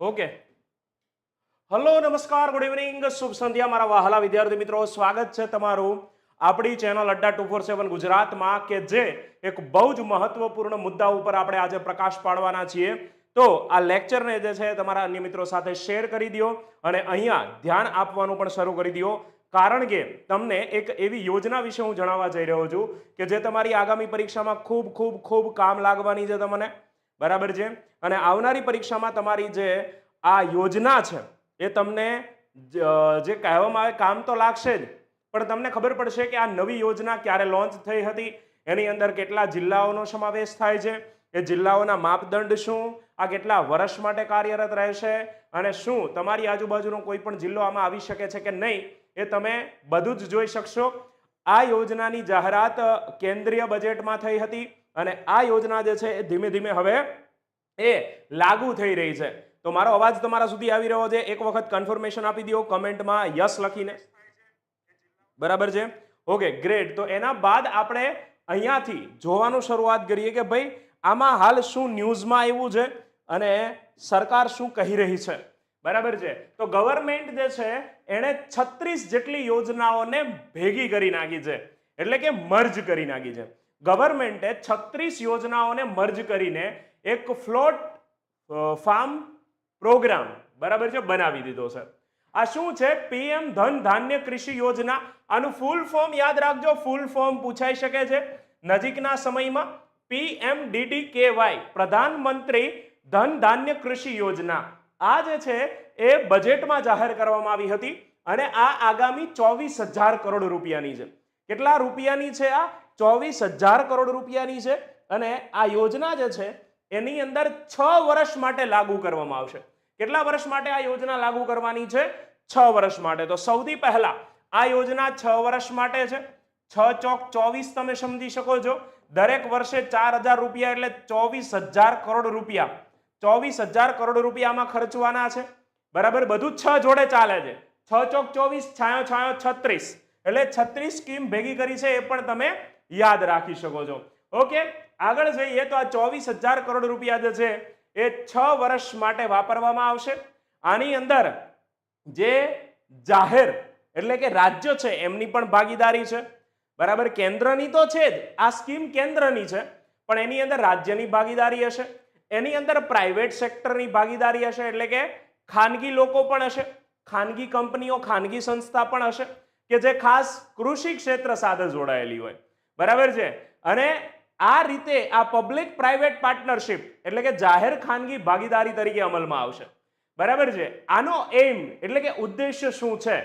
Okay hello નમસ્કાર good evening શુભ સંધ્યા મારા વહાલા વિદ્યાર્થી મિત્રો. સ્વાગત છે તમારું આપણી channel Adda two four seven ગુજરાતમાં કે જે એક બહુ જ મહત્વપૂર્ણ મુદ્દા ઉપર આપણે આજે પ્રકાશ પાડવાના છીએ. તો આ લેક્ચરને જે છે તમારા અન્ય મિત્રો સાથે શેર કરી દો અને અહીંયા ધ્યાન આપવાનું પણ શરૂ કરી દો કારણ કે તમને એક એવી યોજના વિશે હું જણાવવા જઈ રહ્યો છું કે જે તમારી આગામી પરીક્ષામાં ખૂબ ખૂબ ખૂબ કામ લાગવાની છે તમને. બરાબર છે? અને આવનારી પરીક્ષામાં તમારી જે આ યોજના છે, એ તમને જે કહેવામાં આવે કામ તો લાગશે જ, પણ તમને ખબર પડશે કે આ નવી યોજના ક્યારે લોન્ચ થઈ હતી, એની અંદર કેટલા જિલ્લાઓનો સમાવેશ થાય છે, એ જિલ્લાઓના માપદંડ શું, આ કેટલા વર્ષ માટે કાર્યરત રહેશે, અને શું તમારી આજુબાજુનો કોઈ પણ જિલ્લો આમાં આવી શકે છે કે નહીં એ તમે બધું જ જોઈ શકશો. આ યોજનાની જાહેરાત કેન્દ્રીય બજેટમાં થઈ હતી અને આ યોજના જે છે એ ધીમે ધીમે હવે એ લાગુ થઈ રહી છે. તો મારો અવાજ તમારા સુધી આવી રહ્યો છે. એક વખત કન્ફર્મેશન આપી દો કમેન્ટમાં યસ લખીને. બરાબર છે? ઓકે ગ્રેટ તો એના બાદ આપણે અહીંયાથી જોવાનું શરૂઆત કરીએ કે ભાઈ, આમાં હાલ શું ન્યૂઝમાં આવ્યું છે અને સરકાર શું કહી રહી છે? બરાબર છે? તો ગવર્મેન્ટ જે છે, એણે છત્રીસ જેટલી યોજનાઓને ભેગી કરી નાખી છે. એટલે કે મર્જ કરી નાખી છે. ગવર્મેન્ટે છત્રીસ યોજનાઓને મર્જ કરીને એક ફ્લોટ ફાર્મ પ્રોગ્રામ બરાબર છે, બનાવી દીધો છે. આ શું છે? પીએમ ધન ધાન્ય કૃષિ યોજના. આનું ફૂલ ફોર્મ યાદ રાખજો. ફૂલ ફોર્મ પૂછાઈ શકે છે. નજીકના સમયમાં પીએમડીડીકેવાય પ્રધાનમંત્રી ધન ધાન્ય કૃષિ યોજના. આ જે છે, એ બજેટમાં જાહેર કરવામાં આવી હતી અને આ આગામી ચોવીસ હજાર કરોડ રૂપિયાની છે. કેટલા રૂપિયાની છે આ? ચોવીસ હજાર કરોડ રૂપિયાની છે અને આ યોજના જે છે, એની અંદર છ વર્ષ માટે લાગુ કરવામાં આવશે. કેટલા વર્ષ માટે આ યોજના લાગુ કરવાની છે? છ વર્ષ માટે. તો સૌથી પહેલા આ યોજના છ વર્ષ માટે છે. છ ચોક ચોવીસ તમે સમજી શકો છો. દરેક વર્ષે ચાર હજાર રૂપિયા એટલે ચોવીસ હજાર કરોડ રૂપિયા. ચોવીસ હજાર કરોડ રૂપિયામાં ખર્ચવાના છે. બરાબર? બધું છ જોડે ચાલે છે. છ ચોક ચોવીસ, છાયો છાયો છત્રીસ. એટલે છત્રીસ સ્કીમ ભેગી કરી છે એ પણ તમે યાદ રાખી શકો છો. ઓકે? આગળ જઈએ તો આ ચોવીસ હજાર કરોડ રૂપિયા જે છે એ છ વર્ષ માટે વાપરવામાં આવશે. આની અંદર જે જાહેર એટલે કે રાજ્ય છે એમની પણ ભાગીદારી છે. બરાબર? કેન્દ્રની તો છે જ. આ સ્કીમ કેન્દ્રની છે. પણ એની અંદર રાજ્યની ભાગીદારી હશે. એની અંદર પ્રાઇવેટ સેક્ટરની ભાગીદારી હશે એટલે કે ખાનગી લોકો પણ હશે, ખાનગી કંપનીઓ, ખાનગી સંસ્થા પણ હશે કે જે ખાસ કૃષિ ક્ષેત્ર સાથે જોડાયેલી હોય. બરાબર છે? અને આ રીતે આ પબ્લિક પ્રાઇવેટ પાર્ટનરશિપ એટલે કે જાહેર ખાનગી ભાગીદારી તરીકે અમલમાં આવશે. બરાબર છે? આનો એમ એટલે કે ઉદ્દેશ્ય શું છે?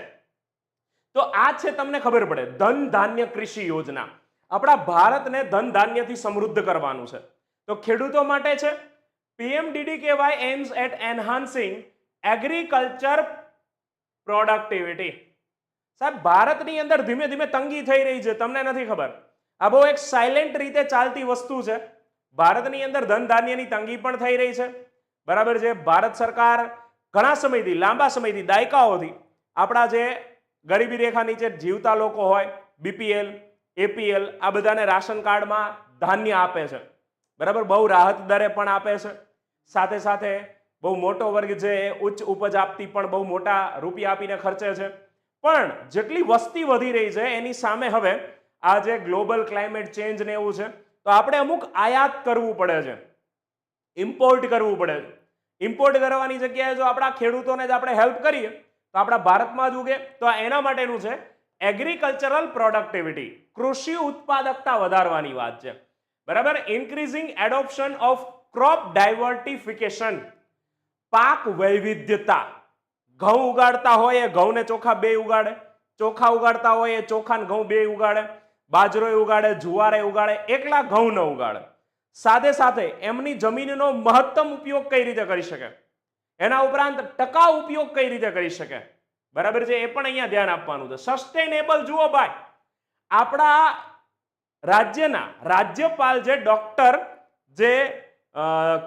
તો આ છે તમને ખબર પડે, ધન ધાન્ય કૃષિ યોજના. આપણા ભારતને ધન ધાન્યથી સમૃદ્ધ કરવાનું છે. તો ખેડૂતો માટે છે? PMDDKY aims at enhancing agriculture productivity સાહેબ, ભારતની અંદર ધીમે ધીમે તંગી થઈ રહી છે, તમને નથી ખબર? આ બહુ એક સાયલેન્ટ રીતે ચાલતી વસ્તુ છે. ભારતની અંદર ધન ધાન્યની તંગી પણ થઈ રહી છે. બરાબર છે? ભારત સરકાર ઘણા સમયથી, લાંબા સમયથી, દાયકાઓથી આપણા જે ગરીબી રેખા નીચે જીવતા લોકો હોય બીપીએલ એપીએલ આ બધાને રાશન કાર્ડમાં ધાન્ય આપે છે. બરાબર? બહુ રાહત દરે પણ આપે છે. સાથે સાથે બહુ મોટો વર્ગ છે એ ઉચ્ચ ઉપજ આપતી પણ બહુ મોટા રૂપિયા આપીને ખર્ચે છે. પણ જેટલી વસ્તી વધી રહી છે એની સામે હવે આ જે ગ્લોબલ ક્લાઇમેટ ચેન્જ ને એવું છે, તો આપણે અમુક આયાત કરવું પડે છે. ઇમ્પોર્ટ કરવું પડે છે. ઇમ્પોર્ટ કરવાની જગ્યાએ જો આપણા ખેડૂતોને જ આપણે હેલ્પ કરીએ, તો આપણા ભારતમાં જ ઉગે, તો એના માટેનું છે એગ્રીકલ્ચરલ પ્રોડક્ટિવિટી. કૃષિ ઉત્પાદકતા વધારવાની વાત છે. બરાબર? Increasing adoption of crop diversification પાક વૈવિધ્યતા. ઘઉં ઉગાડતા હોય એ ઘઉંને ચોખા બે ઉગાડે. ચોખા ઉગાડતા હોય એ ચોખા ને ઘઉં બે ઉગાડે. બાજરો ઉગાડે, જુવારે ઉગાડે, એકલા ઘઉં ન ઉગાડે. સાથે સાથે એમની જમીનનો મહત્તમ ઉપયોગ કઈ રીતે કરી શકે? એના ઉપરાંત ટકા ઉપયોગ કઈ રીતે કરી શકે? બરાબર છે? એ પણ અહીંયા ધ્યાન આપવાનું છે. સસ્ટેનેબલ જુઓ ભાઈ. આપણા રાજ્યના રાજ્યપાલ જે ડોક્ટર જે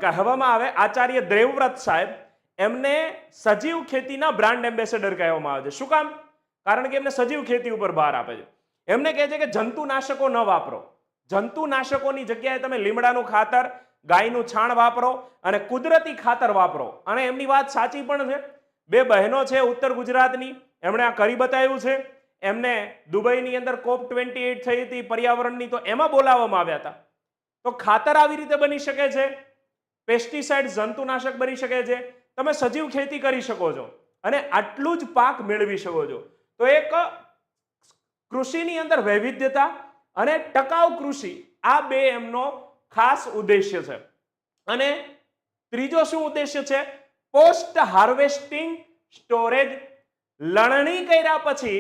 કહેવામાં આવે આચાર્ય દેવવ્રત સાહેબ, એમને સજીવ ખેતીના બ્રાન્ડ એમ્બેસેડર કહેવામાં આવે છે. શું કામ? કારણ કે એમને સજીવ ખેતી ઉપર ભાર આપે છે. એમને કહે છે કે જંતુનાશકો ન વાપરો. જંતુનાશકોની જગ્યાએ તમે લીમડાનું ખાતર, ગાયનું છાણ વાપરો અને કુદરતી ખાતર વાપરો. અને એમની વાત સાચી પણ છે. બે બહેનો છે ઉત્તર ગુજરાતની. એમણે આ કરી બતાવ્યું છે. એમને દુબઈની અંદર કોપ ટ્વેન્ટી એઇટ થઈ હતી, પર્યાવરણની, તો એમાં બોલાવવામાં આવ્યા હતા. તો ખાતર આવી રીતે બની શકે છે? પેસ્ટિસાઇડ જંતુનાશક બની શકે છે? તમે સજીવ ખેતી કરી શકો છો અને આટલું જ પાક મેળવી શકો છો. તો એક કૃષિની અંદર વૈવિધ્યતા અને ટકાઉ કૃષિ, આ બે એમનો ખાસ ઉદ્દેશ્ય છે. અને ત્રીજો શું ઉદ્દેશ્ય છે? પોસ્ટ હાર્વેસ્ટિંગ સ્ટોરેજ લણણી કર્યા પછી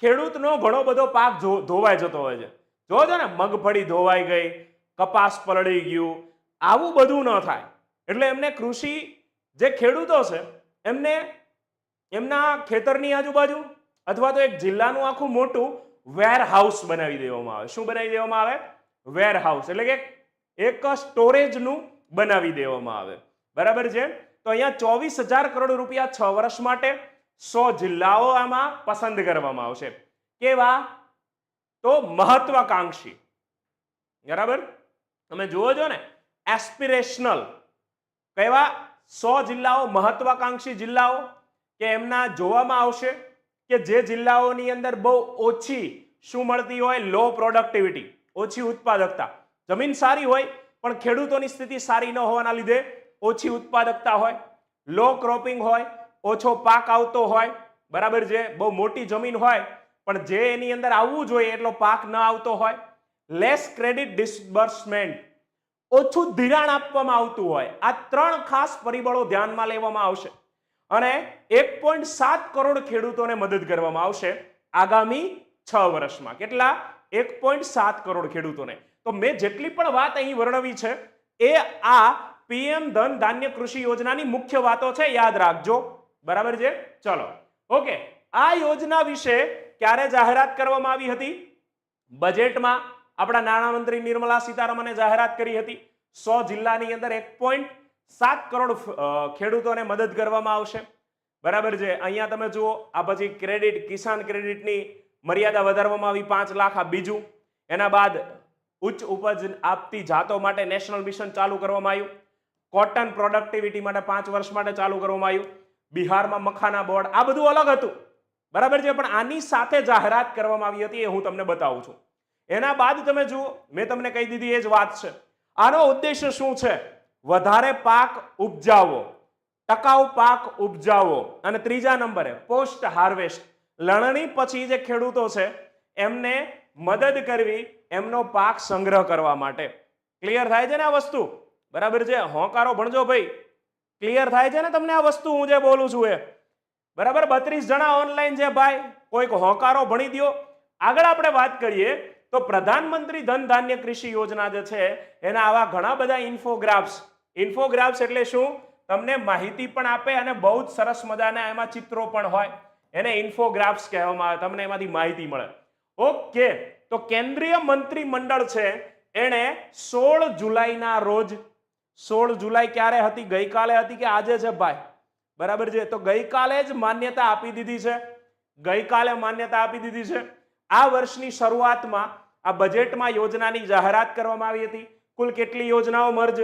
ખેડૂતનો ઘણો બધો પાક ધોવાઈ જતો હોય છે. જો છો ને, મગફળી ધોવાઈ ગઈ, કપાસ પલળી ગયું, આવું બધું ન થાય. એટલે એમને કૃષિ જે ખેડૂતો છે, એમને એમના ખેતરની આજુબાજુ અથવા તો એક જિલ્લાનું આખું મોટું વેરહાઉસ બનાવી દેવામાં આવે. શું બનાવી દેવામાં આવે? વેરહાઉસ એટલે કે એક સ્ટોરેજનું બનાવી દેવામાં આવે. બરાબર છે? તો અહીંયા ચોવીસ હજાર કરોડ રૂપિયા છ વર્ષ માટે સો જિલ્લાઓ આમાં પસંદ કરવામાં આવશે. કેવા? તો મહત્વાકાંક્ષી. બરાબર? તમે જુઓ છો ને એસ્પિરેશનલ કેવા? સો જિલ્લાઓ મહત્વાકાંક્ષી જિલ્લાઓ કે એમના જોવામાં આવશે કે જે જિલ્લાઓની અંદર બહુ ઓછી શું મળતી હોય? લો પ્રોડક્ટિવિટી ઓછી ઉત્પાદકતા. જમીન સારી હોય, પણ ખેડૂતોની સ્થિતિ સારી ન હોવાના લીધે ઓછી ઉત્પાદકતા હોય લો ક્રોપિંગ હોય ઓછો પાક આવતો હોય, બરાબર છે? બહુ મોટી જમીન હોય, પણ જે એની અંદર આવવું જોઈએ એટલો પાક ન આવતો હોય લેસ ક્રેડિટ ડિસબર્સમેન્ટ ઓછું ધિરાણ આપવામાં આવતું હોય, આ ત્રણ ખાસ પરિબળો ધ્યાનમાં લેવામાં આવશે. અને એક પોઈન્ટ સાત કરોડ ખેડૂતોને મદદ કરવામાં આવશે આગામી છ વર્ષમાં. કેટલા? એક પોઈન્ટ સાત કરોડ ખેડૂતોને. તો મેં જેટલી પણ વાત અહીં વર્ણવી છે, એ આ પીએમ ધન ધાન્ય કૃષિ યોજનાની મુખ્ય વાતો છે, યાદ રાખજો. બરાબર છે? ચલો. ઓકે. આ યોજના વિશે ક્યારે જાહેરાત કરવામાં આવી હતી? બજેટમાં આપણા નાણામંત્રી નિર્મલા સીતારમણે જાહેરાત કરી હતી. સો જિલ્લાની અંદર એક પોઈન્ટ સાત કરોડ ખેડૂતોને મદદ કરવામાં આવશે. બરાબર છે? અહીંયા તમે જુઓ, આ પછી ક્રેડિટ, કિસાન ક્રેડિટની મર્યાદા વધારવામાં આવી પાંચ લાખ. આ બીજું, એના બાદ ઉચ્ચ ઉપજ આપતી જાતો માટે નેશનલ મિશન ચાલુ કરવામાં આવ્યું. કોટન પ્રોડક્ટિવિટી માટે પાંચ વર્ષ માટે ચાલુ કરવામાં આવ્યું. બિહારમાં મખાના બોર્ડ, આ બધું અલગ હતું. બરાબર છે? પણ આની સાથે જાહેરાત કરવામાં આવી હતી એ હું તમને બતાવું છું. એના બાદ તમે જુઓ, મેં તમને કહી દીધી એ જ વાત છે. આનો ઉદ્દેશ્ય શું છે? વધારે પાક ઉપજાવો. ટકાઉ પાક ઉપજાવો. અને ત્રીજા નંબરે, પોસ્ટ હાર્વેસ્ટ. લણણી પછી જે ખેડૂતો છે, એમને મદદ કરવી, એમનો પાક સંગ્રહ કરવા માટે. ક્લિયર થાય છે ને આ વસ્તુ? બરાબર છે? હોંકારો ભણજો ભાઈ. ક્લિયર થાય છે ને તમને આ વસ્તુ? હું જે બોલું છું એ. બરાબર? બત્રીસ જણા ઓનલાઈન છે ભાઈ. કોઈક હોંકારો ભણી દ્યો. આગળ આપણે વાત કરીએ તો પ્રધાનમંત્રી ધન ધાન્ય કૃષિ યોજના જે છે, એના આવા ઘણા બધા ઇન્ફોગ્રાફ્સ ઇન્ફોગ્રાફ્સ એટલે શું? તમને માહિતી પણ આપે અને બહુ જ સરસ મજાના એમાં ચિત્રો પણ હોય. એને ઇન્ફોગ્રાફ્સ કહેવામાં આવે. તમને એમાંથી માહિતી મળે. ઓકે. તો કેન્દ્રીય મંત્રીમંડળ છે, એણે સોળ જુલાઈના રોજ સોળ જુલાઈ ક્યારે હતી? ગઈકાલે હતી કે આજે છે ભાઈ? બરાબર છે? તો ગઈકાલે જ માન્યતા આપી દીધી છે. ગઈકાલે માન્યતા આપી દીધી છે. આ વર્ષની શરૂઆતમાં આ બજેટમાં યોજનાની જાહેરાત કરવામાં આવી હતી. કુલ કેટલી યોજનાઓ મર્જ?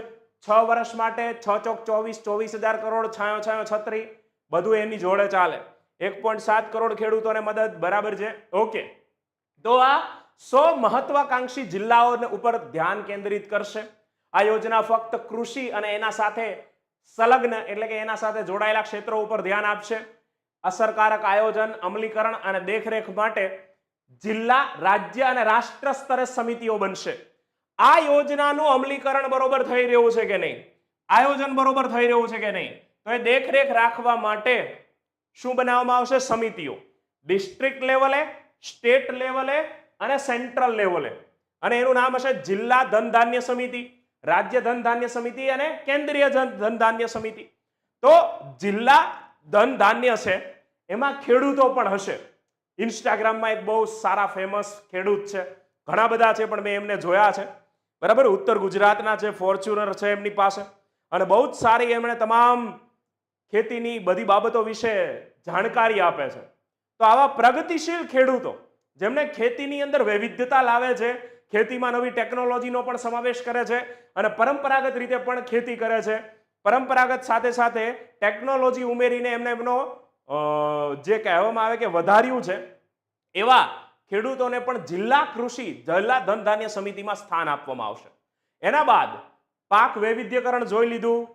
છ વર્ષ માટે છ ચોક ચોવીસ ચોવીસ હજાર કરોડ, છાયો છાયો, છત્રી. બધું એની જોડે ચાલે. એક પોઈન્ટ સાત કરોડ ખેડૂતોને મદદ. બરાબર છે? ઓકે. તો આ સો મહત્વાકાંક્ષી જિલ્લાઓને ઉપર ધ્યાન કેન્દ્રિત કરશે. આ યોજના ફક્ત કૃષિ અને એના સાથે સંલગ્ન એટલે કે એના સાથે જોડાયેલા ક્ષેત્રો ઉપર ધ્યાન આપશે. અસરકારક આયોજન, અમલીકરણ અને દેખરેખ માટે જિલ્લા, રાજ્ય અને રાષ્ટ્ર સ્તરે સમિતિઓ બનશે. આ યોજનાનું અમલીકરણ બરોબર થઈ રહ્યું છે કે નહીં? આયોજન બરોબર થઈ રહ્યું છે કે નહીં? તો એ દેખરેખ રાખવા માટે શું બનાવવામાં આવશે? સમિતિઓ. ડિસ્ટ્રિક્ટ લેવલે, સ્ટેટ લેવલે અને સેન્ટ્રલ લેવલે. અને એનું નામ હશે જિલ્લા ધન ધાન્ય સમિતિ. રાજ્ય ધન ધાન્ય સમિતિ અને કેન્દ્રીય ધન ધન ધાન્ય સમિતિ. તો જિલ્લા ધન ધાન્ય છે, એમાં ખેડૂતો પણ હશે. ઇન્સ્ટાગ્રામમાં એક બહુ સારા ફેમસ ખેડૂત છે. ઘણા બધા છે પણ મેં એમને જોયા છે. બરાબર? ઉત્તર ગુજરાતના છે ફોર્ચ્યુનર છે એમની પાસે. અને બહુ જ સારી એમણે તમામ ખેતીની બધી બાબતો વિશે જાણકારી આપે છે. તો આવા પ્રગતિશીલ ખેડૂતો, જેમને ખેતીની અંદર વૈવિધ્યતા લાવે છે ખેતીમાં નવી ટેકનોલોજીનો પણ સમાવેશ કરે છે અને પરંપરાગત રીતે પણ ખેતી કરે છે. પરંપરાગત સાથે સાથે ટેકનોલોજી ઉમેરીને એમને એમનો જે કહેવામાં આવે કે વધાર્યું છે, એવા ખેડૂતોને પણ જિલ્લા કૃષિ, જિલ્લા ધન ધાન્ય સમિતિમાં સ્થાન આપવામાં આવશે. એના બાદ પાક વૈવિધ્યકરણ જોઈ લીધું,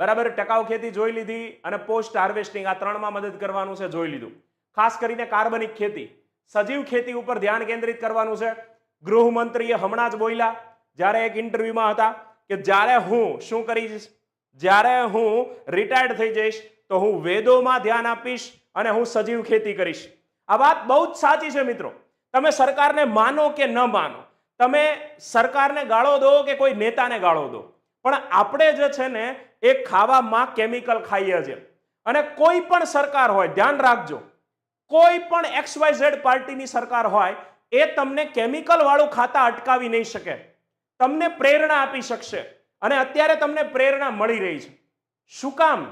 બરાબર, ટકાઉ ખેતી જોઈ લીધી અને પોસ્ટ હાર્વેસ્ટિંગ આ ત્રણમાં મદદ કરવાનું છે, જોઈ લીધું. ખાસ કરીને કાર્બનિક ખેતી, સજીવ ખેતી ઉપર ધ્યાન કેન્દ્રિત કરવાનું છે. ગૃહમંત્રીએ હમણાં જ બોલ્યા, જ્યારે એક ઇન્ટરવ્યુમાં હતા કે જ્યારે હું શું કરીશ? જ્યારે હું રિટાયર્ડ થઈ જઈશ, તો હું વેદોમાં ધ્યાન આપીશ અને હું સજીવ ખેતી કરીશ. આ વાત બહુ જ સાચી છે મિત્રો. તમે સરકારને માનો કે ન માનો, તમે સરકારને ગાળો દો કે કોઈ નેતાને ગાળો દો. પણ આપણે જે છે ને, એ ખાવામાં કેમિકલ ખાઈએ છીએ. અને કોઈ પણ સરકાર હોય, ધ્યાન રાખજો. કોઈ પણ એક્સ વાય ઝેડ પાર્ટીની સરકાર હોય એ તમને કેમિકલ વાળું ખાતા અટકાવી નહીં શકે. તમને પ્રેરણા આપી શકશે. અને અત્યારે તમને પ્રેરણા મળી રહી છે. શું કામ?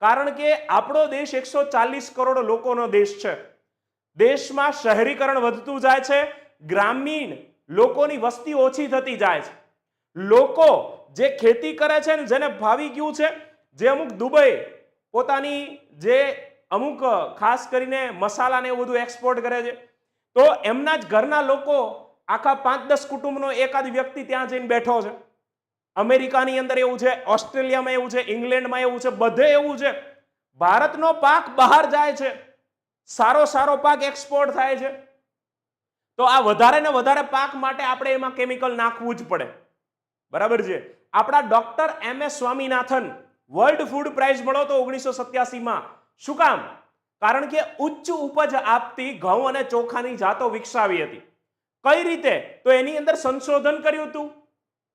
કારણ કે આપણો દેશ એકસો ચાલીસ કરોડ લોકોનો દેશ છે. દેશમાં શહેરીકરણ વધતું જાય છે. ગ્રામીણ લોકોની વસ્તી ઓછી થતી જાય છે. લોકો જે ખેતી કરે છે ને જેને ભાવી ગયું છે, જે અમુક દુબઈ પોતાની જે અમુક, ખાસ કરીને મસાલાને એવું બધું એક્સપોર્ટ કરે છે તો એમના જ ઘરના લોકો આખા પાંચ દસ કુટુંબનો એકાદ વ્યક્તિ ત્યાં જઈને બેઠો છે. અમેરિકાની અંદર એવું છે, ઓસ્ટ્રેલિયામાં એવું છે, ઇંગ્લેન્ડમાં એવું છે, બધે એવું છે. ભારતનો પાક બહાર જાય છે. સારો સારો પાક એક્સપોર્ટ થાય છે. તો આ વધારે ને વધારે પાક માટે આપણે એમાં કેમિકલ નાખવું જ પડે. બરાબર છે? આપણા doctor M S Swaminathan world food prize મળ્યો તો ઓગણીસો સત્યાસીમાં. શું કામ? કારણ કે ઉચ્ચ ઉપજ આપતી ઘઉં અને ચોખાની જાતો વિકસાવી હતી. કઈ રીતે? તો એની અંદર સંશોધન કર્યું હતું.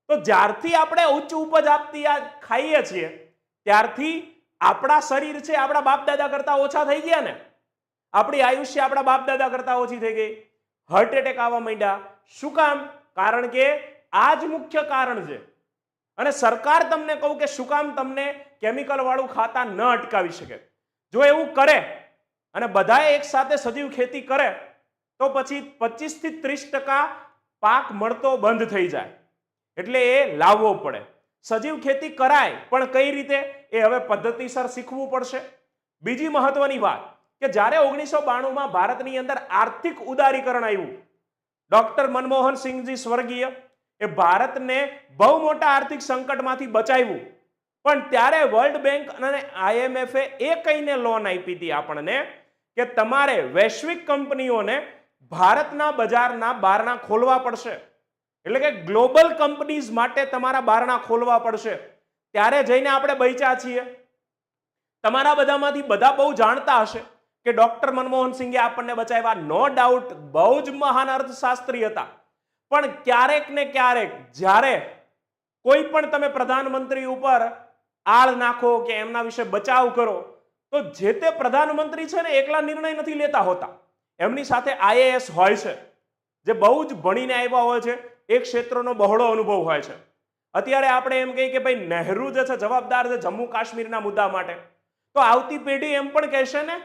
તો જ્યારથી આપણે ઉચ્ચ ઉપજ આપતી આ ખાઈએ છીએ, ત્યારથી આપણા શરીર છે આપણા બાપ દાદા કરતા ઓછા થઈ ગયા ને. આપણી આયુષ્ય આપણા બાપ દાદા કરતા ઓછી થઈ ગઈ. હાર્ટ એટેક આવવા માંડ્યા. શું કામ? કારણ કે આ જ મુખ્ય કારણ છે. અને સરકાર તમને કહું કે શું કામ તમને કેમિકલ વાળું ખાતા ન અટકાવી શકે. જો એવું કરે અને બધાએ એક સાથે સજીવ ખેતી કરે, તો પછી પચીસથી ત્રીસ ટકા પાક મળતો બંધ થઈ જાય. એટલે એ લાવવો પડે. સજીવ ખેતી કરાય, પણ કઈ રીતે? એ હવે પદ્ધતિસર શીખવું પડશે. બીજી મહત્વની વાત કે જ્યારે ઓગણીસો બાણુંમાં ભારતની અંદર આર્થિક ઉદારીકરણ આવ્યું, ડોક્ટર મનમોહન સિંહજી સ્વર્ગીય, એ ભારતને બહુ મોટા આર્થિક સંકટમાંથી બચાવ્યું. પણ ત્યારે વર્લ્ડ બેંક અને આઈએમએફે એ કહીને લોન આપી હતી આપણને કે તમારે વૈશ્વિક કંપનીઓને ભારતના બજારના બારણા ખોલવા પડશે. એટલે કે ગ્લોબલ કંપનીઝ માટે તમારા બારણા ખોલવા પડશે. ત્યારે જઈને આપણે બચ્યા છીએ. તમારા બધામાંથી બધા બહુ જાણતા હશે કે ડોક્ટર મનમોહન સિંહે આપણને બચાવ્યા. નો ડાઉટ, બહુ જ મહાન અર્થશાસ્ત્રી હતા. પણ ક્યારેક ને ક્યારેક જ્યારે કોઈ પણ તમે પ્રધાનમંત્રી ઉપર આળ નાખો કે એમના વિશે બચાવ કરો તો જે તે પ્રધાનમંત્રી છે ને એકલા નિર્ણય નથી લેતા હોતા. એમની સાથે આઈએએસ હોય છે. જે બહુ જ ભણીને આવ્યા હોય છે. એ ક્ષેત્રનો બહોળો અનુભવ હોય છે. અત્યારે આપણે એમ કહીએ કે ભાઈ નહેરુ જે છે જવાબદાર છે જમ્મુ કાશ્મીરના મુદ્દા માટે. તો આવતી પેઢી એમ પણ કહેશે ને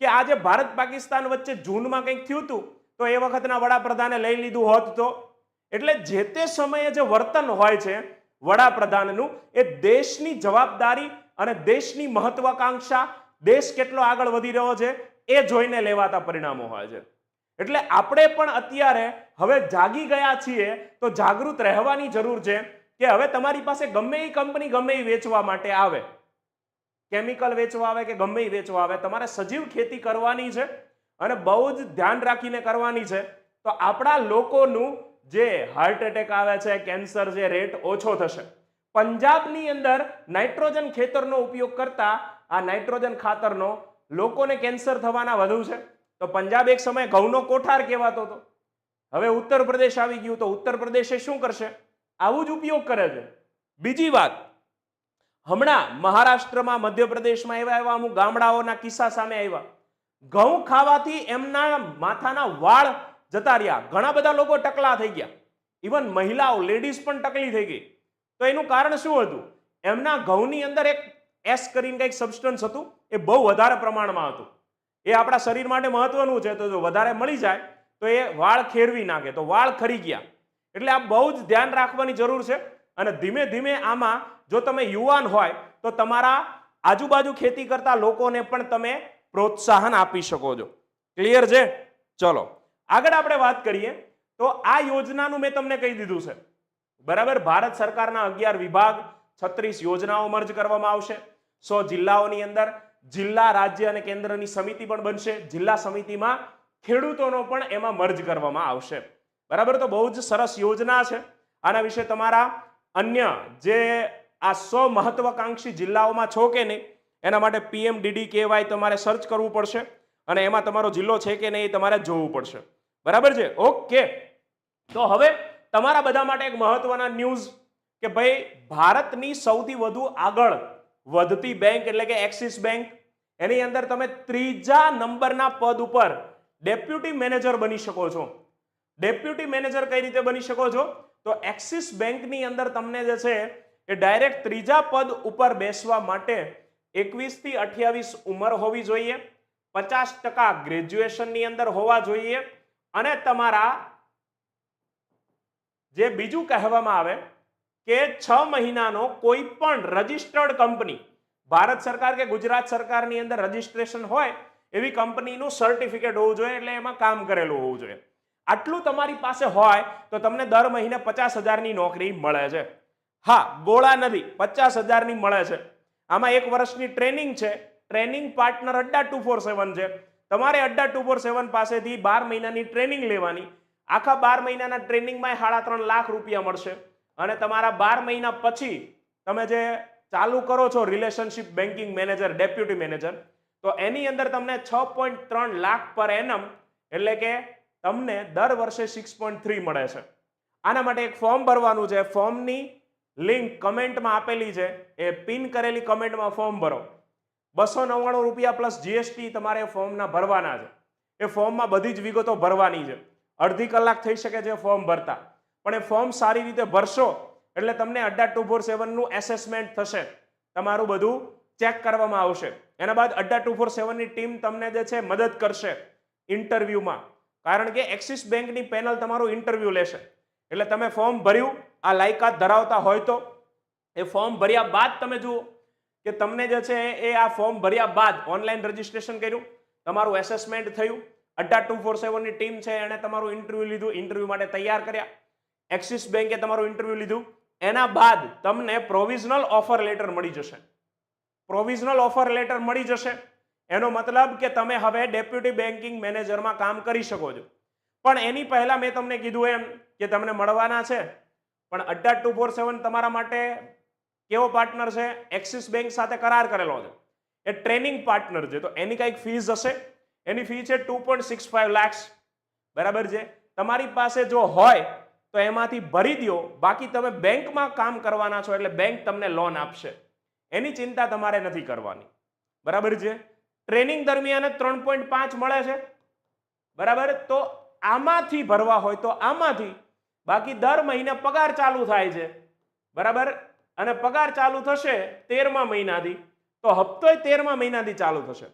કે આજે ભારત પાકિસ્તાન વચ્ચે જૂનમાં કંઈક થયું હતું, તો એ વખતના વડાપ્રધાને લઈ લીધું હોત તો. એટલે જે તે સમયે જે વર્તન હોય છે, વડાપ્રધાનનું, એ દેશની જવાબદારી અને દેશની મહત્વાકાંક્ષા દેશ કેટલો આગળ વધી રહ્યો છે એ જોઈને લેવાતા પરિણામો હોય છે. એટલે આપણે પણ અત્યારે હવે જાગી ગયા છીએ તો જાગૃત રહેવાની જરૂર છે કે હવે તમારી પાસે ગમે એ કંપની ગમે એ વેચવા માટે આવે. કેમિકલ વેચવા આવે કે ગમે એ વેચવા આવે, તમારે સજીવ ખેતી કરવાની છે અને બહુ જ ધ્યાન રાખીને કરવાની છે. તો આપણા લોકોનું જે હાર્ટ એટેક આવે છે કેન્સર જે રેટ ઓછો થશે. પંજાબની અંદર નાઇટ્રોજન ખેતરનો ઉપયોગ કરતા આ નાઇટ્રોજન ખાતરનો લોકોને કેન્સર થવાના વધુ છે. તો પંજાબ એક સમયે ઘઉંનો કોઠાર કહેવાતો હતો. હવે ઉત્તર પ્રદેશ આવી ગયું તો ઉત્તર પ્રદેશે શું કરશે? આવું જ ઉપયોગ કરે છે. બીજી વાત, હમણાં મહારાષ્ટ્રમાં મધ્યપ્રદેશમાં એવા એવા અમુક ગામડાઓના કિસ્સા સામે આવ્યા. ઘઉં ખાવાથી એમના માથાના વાળ જતા રહ્યા. ઘણા બધા લોકો ટકલા થઈ ગયા. ઇવન મહિલાઓ લેડીઝ પણ ટકલી થઈ ગઈ. તો એનું કારણ શું હતું? એમના ઘઉંની અંદર એક એસ કરીને કંઈક સબસ્ટન્સ હતું, એ બહુ વધારે પ્રમાણમાં હતું. એ આપણા શરીર માટે મહત્વનું છે, તો જો વધારે મળી જાય, તો એ વાળ ખેરવી નાખે, તો વાળ ખરી ગયા. એટલે આ બહુ જ ધ્યાન રાખવાની જરૂર છે અને ધીમે ધીમે આમાં જો તમે યુવાન હોય, તો તમારા આજુબાજુ ખેતી કરતા લોકોને પણ તમે પ્રોત્સાહન આપી શકો છો. ક્લિયર છે? ચલો. આગળ આપણે વાત કરીએ. તો આ યોજનાનું મેં તમને કહી દીધું છે. બરાબર? ભારત સરકારના અગિયાર વિભાગ છત્રીસ યોજનાઓ મર્જ કરવામાં આવશે. સો જિલ્લાઓની અંદર જિલ્લા, રાજ્ય અને કેન્દ્રની સમિતિ પણ બનશે. જિલ્લા સમિતિમાં ખેડૂતોનો પણ એમાં મર્જ કરવામાં આવશે. બરાબર? તો બહુ જ સરસ યોજના છે. આના વિશે તમારા અન્ય જે આ સો મહત્વકાંક્ષી જિલ્લાઓમાં છો કે નહીં, એના માટે પીએમડીડી કેવાય તમારે સર્ચ કરવું પડશે અને એમાં તમારો જિલ્લો છે કે નહીં એ તમારે જોવું પડશે. બરાબર છે? ઓકે. તો હવે તમારા બધા માટે એક મહત્વના ન્યૂઝ કે ભાઈ, ભારતની સૌથી વધુ આગળ વધતી બેંક એટલે કે એક્સિસ બેંક એની અંદર તમે ત્રીજા નંબરના પદ ઉપર ડેપ્યુટી મેનેજર બની શકો છો. ડેપ્યુટી મેનેજર કઈ રીતે બની શકો છો? તો એક્સિસ બેંકની અંદર તમને જે છે એ ડાયરેક્ટ ત્રીજા પદ ઉપર બેસવા માટે એકવીસથી અઠ્યાવીસ ઉંમર હોવી જોઈએ, પચાસ ટકા ગ્રેજ્યુએશનની અંદર હોવા જોઈએ અને તમારા જે બીજું કહેવામાં આવે કે છ મહિનાનો કોઈ પણ રજિસ્ટર્ડ કંપની, ભારત સરકાર કે ગુજરાત સરકારની અંદર રજિસ્ટ્રેશન હોય, એવી કંપનીનું સર્ટિફિકેટ હોવું જોઈએ એટલે એમાં કામ કરેલું હોવું જોઈએ. આટલું તમારી પાસે હોય તો તમને દર મહિને પચાસ હજારની નોકરી મળે છે. હા, ગોળા નથી પચાસ હજારની મળે છે. આમાં એક વર્ષની ટ્રેનિંગ છે. Training partner Adda two four seven છે. તમારે અડ્ડા ટુ ફોર સેવન પાસેથી બાર મહિનાની ટ્રેનિંગ લેવાની. આખા બાર મહિનાના ટ્રેનિંગમાં સાડા ત્રણ લાખ રૂપિયા મળશે. અને તમારા બાર મહિના પછી તમે જે ચાલુ કરો છો relationship banking manager deputy manager તો એની અંદર તમને છ પોઈન્ટ ત્રણ લાખ પર એનમ એટલે કે તમને દર વર્ષે સિક્સ પોઈન્ટ થ્રી મળે છે. આના માટે એક ફોર્મ ભરવાનું છે. ફોર્મની લિંક કમેન્ટમાં આપેલી છે. એ પિન કરેલી કમેન્ટમાં ફોર્મ ભરો. બસો નવ્વાણું રૂપિયા પ્લસ જીએસટી તમારે ફોર્મના ભરવાના છે. એ ફોર્મમાં બધી જ વિગતો ભરવાની છે. અડધી કલાક થઈ શકે છે ફોર્મ ભરતા. પણ એ ફોર્મ સારી રીતે ભરશો એટલે તમને અડ્ડા ટુ ફોર સેવનનું એસેસમેન્ટ થશે. તમારું બધું ચેક કરવામાં આવશે. એના બાદ અડ્ડા ટુ ફોર સેવનની ટીમ તમને જે છે મદદ કરશે ઇન્ટરવ્યુમાં કારણ કે એક્સિસ બેંકની પેનલ તમારું ઇન્ટરવ્યુ લેશે. એટલે તમે ફોર્મ ભર્યું, આ લાયકાત ધરાવતા હોય તો એ ફોર્મ ભર્યા બાદ તમે જુઓ કે તમને જે છે એ આ ફોર્મ ભર્યા બાદ ઓનલાઈન રજીસ્ટ્રેશન કર્યું, તમારું એસેસમેન્ટ થયું અડ્ડા ટુ ફોર સેવનની ટીમ છે, એણે તમારું ઇન્ટરવ્યુ લીધું ઇન્ટરવ્યુ માટે તૈયાર કર્યા. એક્સિસ બેંકે તમારું ઇન્ટરવ્યુ લીધું. એના બાદ તમને પ્રોવિઝનલ ઓફર લેટર મળી જશે. પ્રોવિઝનલ ઓફર લેટર મળી જશે. એનો મતલબ કે તમે હવે ડેપ્યુટી બેન્કિંગ મેનેજરમાં કામ કરી શકો છો. પણ એની પહેલા મેં તમને કીધું એમ કે તમને મળવાના છે. પણ અડ્ડા ટુ ફોર સેવન તમારા માટે કેવો પાર્ટનર છે? એક્સિસ બેંક સાથે કરાર કરેલો છે. એ ટ્રેનિંગ પાર્ટનર છે. તો એની કાંઈક ફીસ હશે? એની ફી છે two point six five lakhs બરાબર છે? તમારી પાસે જો હોય, તો એમાંથી ભરી દો બાકી તમે બેંકમાં કામ કરવાના છો એટલે બેંક તમને લોન આપશે. એની ચિંતા તમારે નથી કરવાની. બરાબર છે? ટ્રેનિંગ દરમિયાન ત્રણ પોઈન્ટ પાંચ મળે છે. બરાબર? તો આમાંથી ભરવા હોય તો આમાંથી. બાકી દર મહિને પગાર ચાલુ થાય છે. બરાબર? અને પગાર ચાલુ થશે તેરમા મહિનાથી. તો હપ્તોય તેરમા મહિનાથી ચાલુ થશે.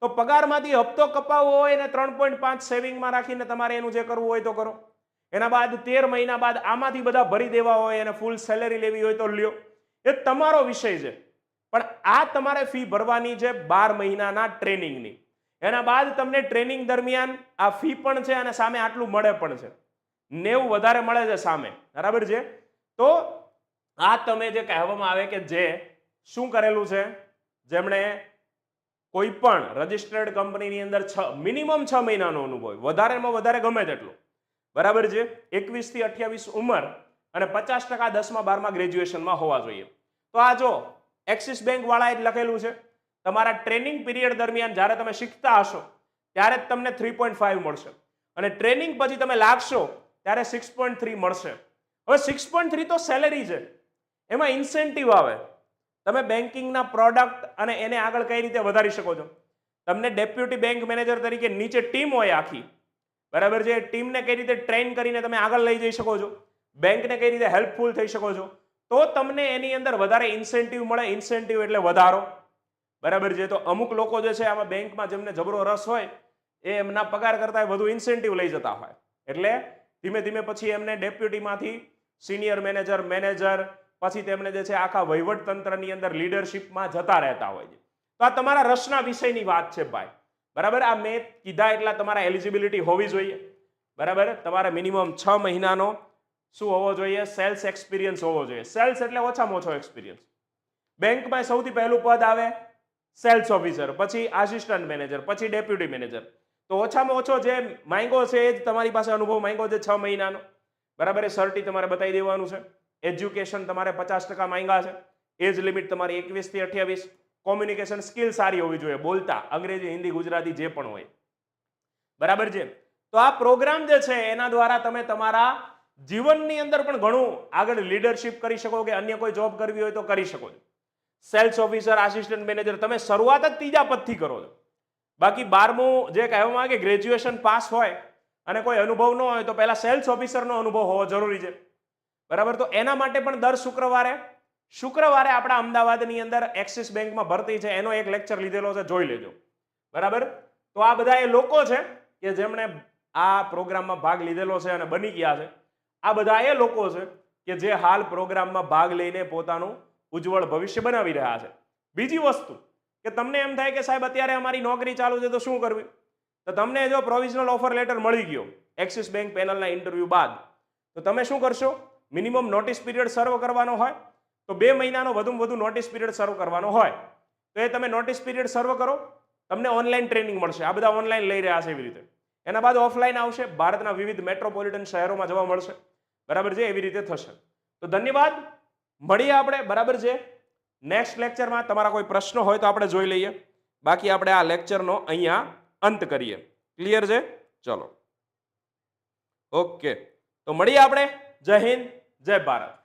તો પગારમાંથી હપ્તો કપાવવો હોય અને ત્રણ પોઈન્ટ પાંચ સેવિંગમાં રાખીને તમારે એનું જે કરવું હોય તો કરો. એના બાદ તેર મહિના બાદ આમાંથી બધા ભરી દેવા હોય અને ફૂલ સેલેરી લેવી હોય તો લ્યો. એ તમારો વિષય છે. પણ આ તમારે ફી ભરવાની છે બાર મહિનાના ટ્રેનિંગની. એના બાદ તમને ટ્રેનિંગ દરમિયાન આ ફી પણ છે અને સામે આટલું મળે પણ છે. નેવું વધારે મળે છે સામે. બરાબર છે? તો આ તમે જે કહેવામાં આવે કે જે શું કરેલું છે? જેમણે કોઈ પણ રજિસ્ટર્ડ કંપનીની અંદર છ મિનિમમ છ મહિનાનો અનુભવ વધારેમાં વધારે ગમે તેટલું. બરાબર છે? એકવીસથી અઠ્યાવીસ ઉંમર અને પચાસ ટકા દસમા બારમા ગ્રેજ્યુએશનમાં હોવા જોઈએ. તો આ જો એક્સિસ બેંક વાળાએ જ લખેલું છે, તમારા ટ્રેનિંગ પીરિયડ દરમિયાન જ્યારે તમે શીખતા હશો, ત્યારે જ તમને થ્રી પોઈન્ટ ફાઈવ મળશે. અને ટ્રેનિંગ પછી તમે લાગશો, ત્યારે સિક્સ પોઈન્ટ થ્રી મળશે. હવે સિક્સ પોઈન્ટ થ્રી તો સેલેરી છે. એમાં ઇન્સેન્ટિવ આવે. તમે બેન્કિંગના પ્રોડક્ટ અને એને આગળ કઈ રીતે વધારી શકો છો? તમને ડેપ્યુટી બેંક મેનેજર તરીકે નીચે ટીમ હોય આખી. બરાબર છે? ટીમને કઈ રીતે ટ્રેન કરીને તમે આગળ લઈ જઈ શકો છો? બેંકને કઈ રીતે હેલ્પફુલ થઈ શકો છો? તો તમને એની અંદર વધારે ઇન્સેન્ટિવ મળે. ઇન્સેન્ટિવ એટલે વધારો. બરાબર છે? તો અમુક લોકો જે છે આમાં બેંકમાં જેમને જબરો રસ હોય, એ એમના પગાર કરતા વધુ ઇન્સેન્ટિવ લઈ જતા હોય. એટલે ધીમે ધીમે પછી એમને ડેપ્યુટીમાંથી સિનિયર મેનેજર મેનેજર પછી તેમને જે છે આખા વહીવટ તંત્રની અંદર લીડરશિપમાં જતા રહેતા હોય છે. તો આ તમારા રસના વિષયની વાત છે ભાઈ. બરાબર? આ મેં કીધા એટલા તમારા એલિજિબિલિટી હોવી જોઈએ. બરાબર? તમારે મિનિમમ છ મહિનાનો શું હોવો જોઈએ? સેલ્સ એક્સપિરિયન્સ હોવો જોઈએ. સેલ્સ એટલે ઓછામાં ઓછો એક્સપિરિયન્સ બેંકમાં સૌથી પહેલું પદ આવે સેલ્સ ઓફિસર પછી આસિસ્ટન્ટ મેનેજર પછી ડેપ્યુટી મેનેજર તો ઓછામાં ઓછો જે માંગ્યો છે એ જ તમારી પાસે અનુભવ માંગ્યો છે છ મહિનાનો. બરાબર? એ સર્ટી તમારે બતાવી દેવાનું છે. એજ્યુકેશન તમારે પચાસ ટકા માંગ્યા છે. એજ લિમિટ તમારી એકવીસથી અઠ્યાવીસ. કોમ્યુનિકેશન સ્કિલ સારી હોવી જોઈએ. બોલતા, અંગ્રેજી, હિન્દી, ગુજરાતી જે પણ હોય. બરાબર છે? તો આ પ્રોગ્રામ જે છે, એના દ્વારા તમે તમારા જીવનની અંદર પણ ઘણું આગળ લીડરશિપ કરી શકો કે અન્ય કોઈ જોબ કરવી હોય તો કરી શકો છો. સેલ્સ ઓફિસર આસિસ્ટન્ટ મેનેજર તમે શરૂઆત જ ત્રીજા પદથી કરો છો. બાકી બારમું જે કહેવામાં આવે કે ગ્રેજ્યુએશન પાસ હોય અને કોઈ અનુભવ ન હોય તો પહેલા સેલ્સ ઓફિસરનો અનુભવ હોવો જરૂરી છે. બરાબર? તો એના માટે પણ દર શુક્રવારે શુક્રવારે આપણા અમદાવાદની અંદર એક્સિસ બેંકમાં ભરતી છે. એનો એક લેક્ચર લીધેલો છે, જોઈ લેજો. બરાબર? તો આ બધા એ લોકો છે કે જેમણે આ પ્રોગ્રામમાં ભાગ લીધેલો છે અને બની ગયા છે. આ બધા એ લોકો છે કે જે હાલ પ્રોગ્રામમાં ભાગ લઈને પોતાનું ઉજ્જવળ ભવિષ્ય બનાવી રહ્યા છે. બીજી વસ્તુ, કે તમને એમ થાય કે સાહેબ અત્યારે અમારી નોકરી ચાલુ છે તો શું કરવી? તો તમને જો પ્રોવિઝનલ ઓફર લેટર મળી ગયો એક્સિસ બેંક પેનલના ઇન્ટરવ્યૂ બાદ, તો તમે શું કરશો? મિનિમમ નોટિસ પીરિયડ સર્વ કરવાનો હોય તો બે મહિનાનો વધુમાં વધુ નોટિસ પીરિયડ સર્વ કરવાનો હોય. તો એ તમે નોટિસ પીરિયડ સર્વ કરો, તમને ઓનલાઈન ટ્રેનિંગ મળશે. આ બધા ઓનલાઈન લઈ રહ્યા છે એવી રીતે. એના બાદ ઓફલાઈન આવશે, ભારતના વિવિધ મેટ્રોપોલિટન શહેરોમાં જવા મળશે. બરાબર છે? એવી રીતે થશે. તો ધન્યવાદ. મળીએ આપણે, બરાબર છે? નેક્સ્ટ લેક્ચરમાં તમારા કોઈ પ્રશ્નો હોય તો આપણે જોઈ લઈએ. બાકી આપણે આ લેક્ચરનો અહીંયા અંત કરીએ. ક્લિયર છે? ચલો. ઓકે તો મળીએ આપણે. જય હિન્દ. જય ભારત